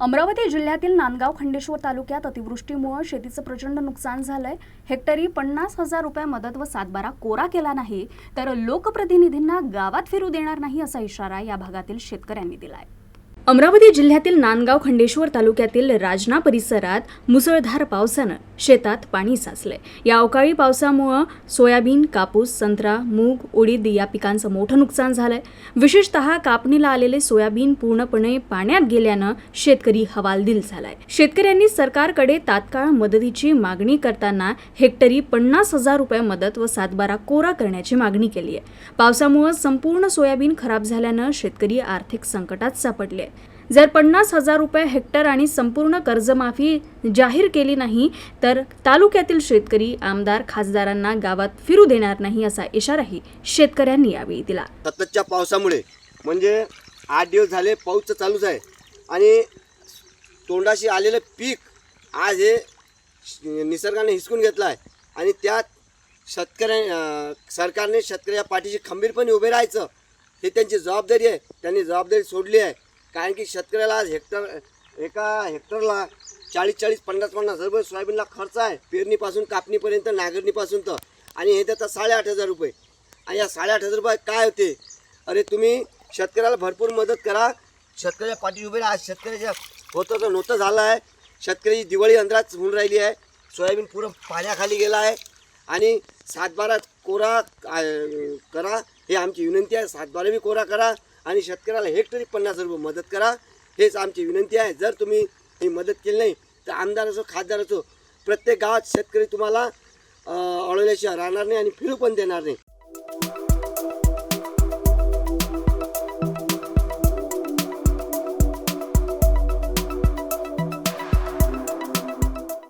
अमरावती जिल्ह्यातील नांदगाव खंडेश्वर तालुक्यात अतिवृष्टीमुळे शेतीचं प्रचंड नुकसान झालंय. हेक्टरी पन्नास हजार रुपये मदत व सातबारा कोरा केला नाही तर लोकप्रतिनिधींना गावात फिरू देणार नाही असा इशारा या भागातील शेतकऱ्यांनी दिलाय. अमरावती जिल्ह्यातील नांदगाव खंडेश्वर तालुक्यातील राजना परिसरात मुसळधार पावसानं शेतात पाणी साचलंय. या अवकाळी पावसामुळं सोयाबीन कापूस संत्रा मूग उडीद या पिकांचं मोठं नुकसान झालंय. विशेषतः कापणीला आलेले सोयाबीन पूर्णपणे पाण्यात गेल्यानं शेतकरी हवालदिल झालाय. शेतकऱ्यांनी सरकारकडे तात्काळ मदतीची मागणी करताना हेक्टरी पन्नास हजार रुपये मदत व सातबारा कोरा करण्याची मागणी केली आहे पावसामुळं संपूर्ण सोयाबीन खराब झाल्यानं शेतकरी आर्थिक संकटात सापडले आहे. जर पन्नास हजार रुपये हेक्टर आणि संपूर्ण कर्जमाफी जाहीर केली नाही तर तालुक्यातील शेतकरी आमदार खासदारांना गावात फिरू देणार नाही असा इशाराही शेतकऱ्यांनी यावेळी दिला. सततच्या पावसामुळे म्हणजे आठ दिवस झाले पाऊस चालूच आहे. आणि तोंडाशी आलेलं पीक आज हे निसर्गाने हिसकून घेतलं आहे आणि त्यात शेतकऱ्या सरकारने शेतकऱ्या पाठीशी खंबीरपणे उभे राहायचं हे त्यांची जबाबदारी आहे. त्यांनी जबाबदारी सोडली आहे. कारण की शेतकऱ्याला आज हेक्टर एका हेक्टरला चाळीस चाळीस पन्नास पन्नास हजार रुपये सोयाबीनला खर्च आहे. पेरणीपासून कापणीपर्यंत नांगरणीपासून तर. आणि हे देतात साडेआठ हजार रुपये. आणि या साडेआठ हजार रुपये काय होते? अरे तुम्ही शेतकऱ्याला भरपूर मदत करा. शेतकऱ्या पाठी उभे आज शेतकऱ्याच्या होतं तर नव्हतं झालं आहे. शेतकरी दिवाळी अंधारात होऊन राहिली आहे. सोयाबीन पुरं पाण्याखाली गेला आहे. आणि सातबारा कोरा करा. हे आमची विनंती आहे. सातबारा बी कोरा करा. आणि शेतकऱ्याला हेक्टरी पन्नास रुपये मदत करा. हेच आमची विनंती आहे. जर तुम्ही ही मदत केली नाही तर आमदार असो खासदार असो प्रत्येक गावात शेतकरी तुम्हाला अं, अडवल्याशिवाय राहणार नाही आणि फिरू पण देणार नाही.